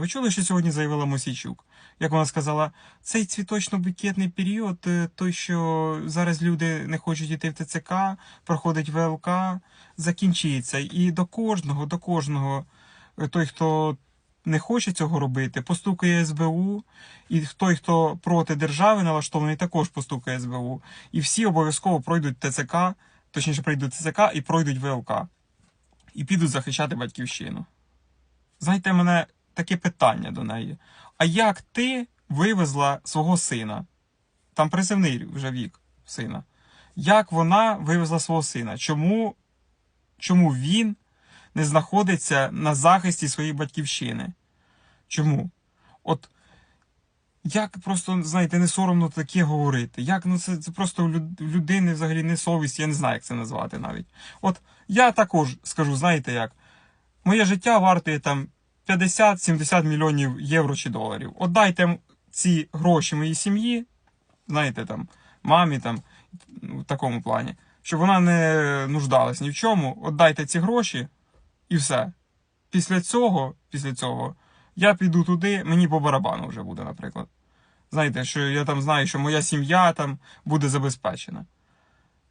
ви чули, що сьогодні заявила Мосійчук? Як вона сказала, цей цвіточно-букетний період, е, той, що зараз люди не хочуть йти в ТЦК, проходить ВЛК, закінчиться. І до кожного, до кожного, е, той, хто не хоче цього робити, постукає СБУ, і той, хто проти держави налаштований, також постукає СБУ. І всі обов'язково пройдуть ТЦК, точніше прийдуть ТЦК і пройдуть ВЛК. І підуть захищати батьківщину. Знаєте, мене таке питання до неї. А як ти вивезла свого сина? Там призивний вже вік сина. Як вона вивезла свого сина? Чому, чому він не знаходиться на захисті своєї батьківщини? Чому? От як просто, знаєте, не соромно таке говорити? Як ну це, це просто в людини взагалі не совість, я не знаю, як це назвати навіть. От я також скажу, знаєте як? Моє життя вартує там 50-70 мільйонів євро чи доларів. Отдайте ці гроші моїй сім'ї, знаєте, там, мамі там, ну, в такому плані, щоб вона не нуждалась ні в чому. Отдайте ці гроші і все. Після цього, після цього, я піду туди, мені по барабану вже буде, наприклад. Знаєте, що я там знаю, що моя сім'я там буде забезпечена.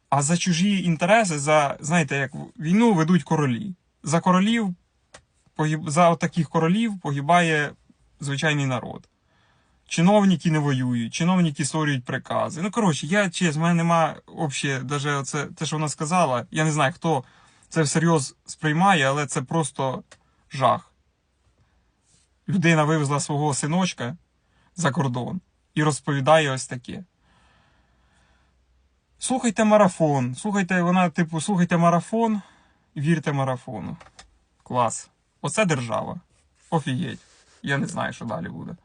А за чужі інтереси, за, знаєте, як війну ведуть королі. За королів, за таких королів погибає звичайний народ. Чиновники не воюють, чиновники створюють прикази. Ну, коротше, я чесно, в мене нема взагалі, даже оце, те, що вона сказала, я не знаю, хто це всерйоз сприймає, але це просто жах. Людина вивезла свого синочка за кордон і розповідає ось таке. Слухайте марафон. Слухайте, вона, типу, слухайте марафон, вірте марафону. Клас. Оце держава. Офігеть. Я не знаю, що далі буде.